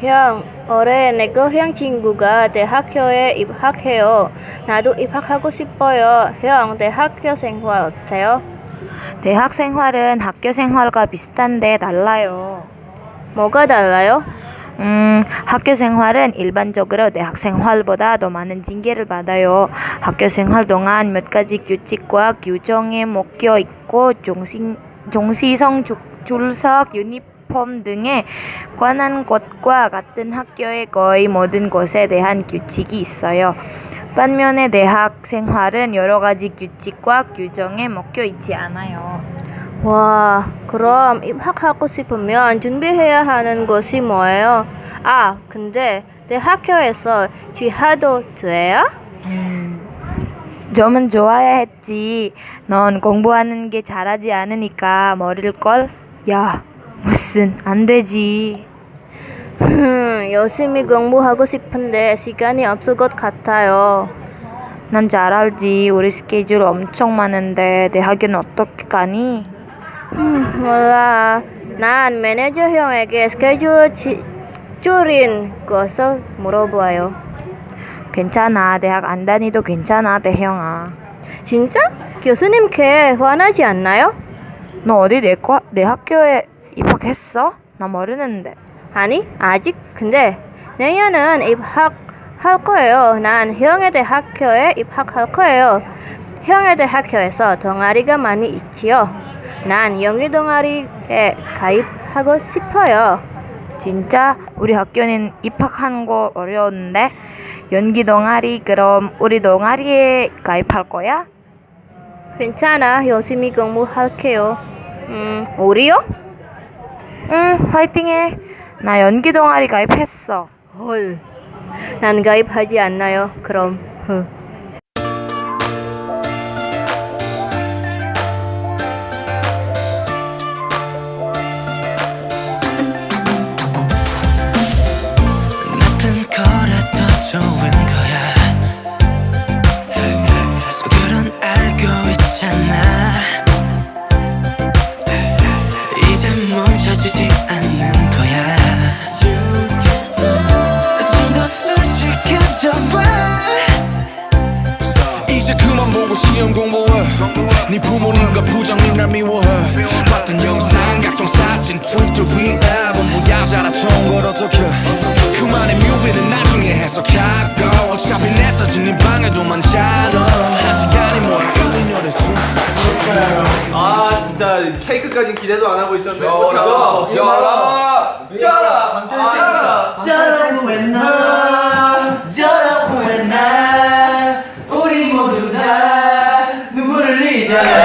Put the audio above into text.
형, 올해 내거 형 친구가 대학교에 입학해요. 나도 입학하고 싶어요. 형, 대학교 생활 어때요? 대학 생활은 학교 생활과 비슷한데 달라요. 뭐가 달라요? 음, 학교 생활은 일반적으로 대학 생활보다 더 많은 징계를 받아요. 학교 생활 동안 몇 가지 규칙과 규정에 묶여 있고 종신, 종시성 주- 줄석 유니폼 등에 관한 것과 같은 학교의 거의 모든 것에 대한 규칙이 있어요. 반면에 대학 생활은 여러 가지 규칙과 규정에 묶여 있지 않아요. 와, 그럼 입학하고 싶으면 준비해야 하는 것이 뭐예요? 아, 근데 대학교에서 취하도 돼요? 점은 좋아야 했지. 넌 공부하는 게 잘하지 않으니까 모를걸? 야, 무슨 안 되지. 흠, 열심히 공부하고 싶은데 시간이 없을 것 같아요. 난 잘 알지. 우리 스케줄 엄청 많은데 대학은 어떻게 가니? 음, 몰라. 난 매니저 형에게 스케줄 지, 줄인 것을 물어봐요. 괜찮아. 대학 안 다니도 괜찮아, 대형아. 진짜? 교수님께 화나지 않나요? 너 어디 내, 과, 내 학교에 입학했어? 나 모르는데. 아니, 아직. 근데 내년은 입학할 거예요. 난 형의 대학교에 입학할 거예요. 형의 대학교에서 동아리가 많이 있지요. 난 영희 동아리에 가입하고 싶어요. 진짜 우리 학교는 입학하는 거 어려운데 연기 동아리 그럼 우리 동아리에 가입할 거야? 괜찮아. 열심히 공부할게요. 음, 우리요? 응 화이팅해 나 연기 동아리 가입했어 헐. 난 가입하지 않나요? 그럼. 흐. 보고 시험 공부해 네 부모님과 부장님 날 미워해 봤던 영상 각종 사진 트위터 위에 전부 야자라 좋은 걸 어떡해 그만의 뮤비는 나중에 해석하고 어차피 내 사진 네 방에도 많잖아 한 시간이 뭐야 1, 2년의 수사 아 진짜 케이크까지 기대도 안 하고 있었는데 야, 어떡하죠? 야, 야. 자 감사합니다.